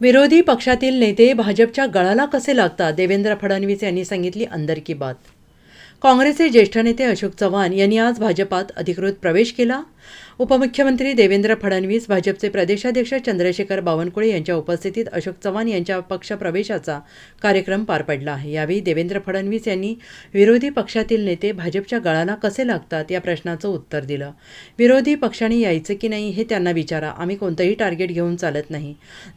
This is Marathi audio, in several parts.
विरोधी पक्षातील नेते भाजपच्या गळाला कसे लागतात? देवेंद्र फडणवीस यांनी सांगितली अंदर की बात. काँग्रेसचे ज्येष्ठ नेते अशोक चव्हाण यांनी आज भाजपात अधिकृत प्रवेश केला. उपमुख्यमंत्री देवेंद्र फडणवीस भाजपचे प्रदेशाध्यक्ष चंद्रशेखर बावनकुळे यांच्या उपस्थितीत अशोक चव्हाण यांच्या पक्षप्रवेशाचा कार्यक्रम पार पडला आहे. यावेळी देवेंद्र फडणवीस यांनी विरोधी पक्षातील नेते भाजपच्या गळाला कसे लागतात या प्रश्नाचं उत्तर दिलं. विरोधी पक्षाने यायचं की नाही हे त्यांना विचारा. आम्ही कोणतंही टार्गेट घेऊन चालत नाही.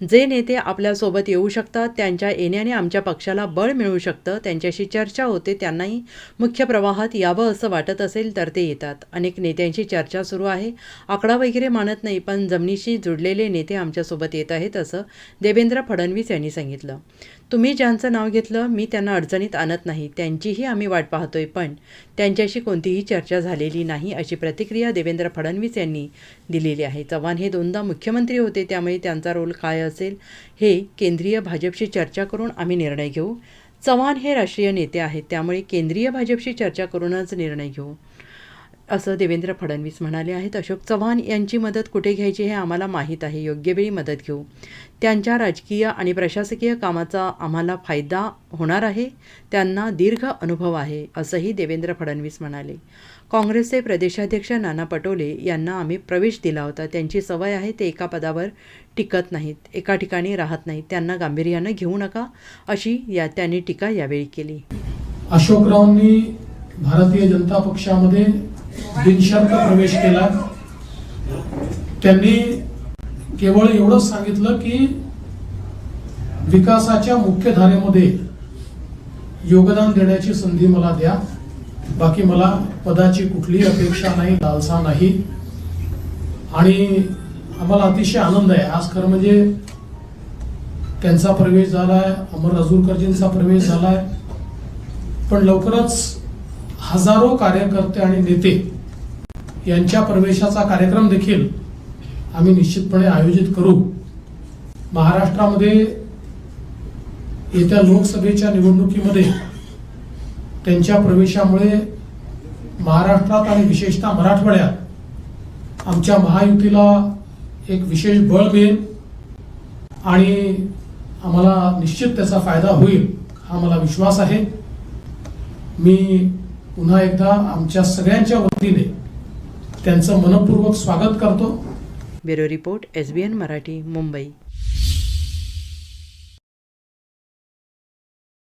जे नेते आपल्यासोबत येऊ शकतात त्यांच्या येण्याने आमच्या पक्षाला बळ मिळू शकतं त्यांच्याशी चर्चा होते त्यांनाही मुख्य प्रवाहात यावं असं वाटत असेल तर ते येतात. अनेक नेत्यांशी चर्चा सुरू आहे. आकडा वगैरे मानत नाही पण जमिनीशी जुडलेले नेते आमच्यासोबत येत आहेत असं देवेंद्र फडणवीस यांनी सांगितलं. तुम्ही ज्यांचं नाव घेतलं मी त्यांना अडचणीत आणत नाही. त्यांचीही आम्ही वाट पाहतोय पण त्यांच्याशी कोणतीही चर्चा झालेली नाही अशी प्रतिक्रिया देवेंद्र फडणवीस यांनी दिलेली आहे. चव्हाण हे दोनदा मुख्यमंत्री होते त्यामुळे त्यांचा रोल काय असेल हे केंद्रीय भाजपशी चर्चा करून आम्ही निर्णय घेऊ. चव्हाण हे राष्ट्रीय नेते आहेत त्यामुळे केंद्रीय भाजपशी चर्चा करूनच निर्णय घेऊ. असं देवेंद्र फडणवीस म्हणाले आहेत. अशोक चव्हाण यांची मदत कुठे घ्यायची हे आम्हाला माहीत आहे. योग्य वेळी मदत घेऊ. त्यांच्या राजकीय आणि प्रशासकीय कामाचा आम्हाला फायदा होणार आहे. त्यांना दीर्घ अनुभव आहे असंही देवेंद्र फडणवीस म्हणाले. काँग्रेसचे प्रदेशाध्यक्ष नाना पटोले यांना आम्ही प्रवेश दिला होता. त्यांची सवय आहे ते एका पदावर टिकत नाहीत एका ठिकाणी राहत नाहीत. त्यांना गांभीर्यानं घेऊ नका अशी या त्यांनी टीका यावेळी केली. अशोकरावांनी भारतीय जनता पक्षामध्ये बिनशर्त प्रवेश केला. त्यांनी केवळ एवढंच सांगितलं की विकासाच्या मुख्य धारेमध्ये योगदान देण्याची संधी मला द्या. बाकी मला पदाची कुठलीही अपेक्षा नाही लालसा नाही. आणि आम्हाला अतिशय आनंद आहे. आज खरं म्हणजे त्यांचा प्रवेश झालाय अमर राजूरकरजींचा प्रवेश झालाय. पण लवकरच हजारो कार्यकर्ते आणि नेते यांच्या प्रवेशाचा कार्यक्रम देखील आम्ही निश्चितपणे आयोजित करू. महाराष्ट्रामध्ये येत्या लोकसभेच्या निवडणुकीमध्ये त्यांच्या प्रवेशामुळे महाराष्ट्रात आणि विशेषतः मराठवाड्यात आमच्या महायुतीला एक विशेष बळ मिळेल आणि आम्हाला निश्चित त्याचा फायदा होईल हा मला विश्वास आहे. मी पुन्हा एकदा आमच्या सगळ्यांच्या वतीने त्यांचं मनपूर्वक स्वागत करतो. Bureau report S B N Marathi Mumbai.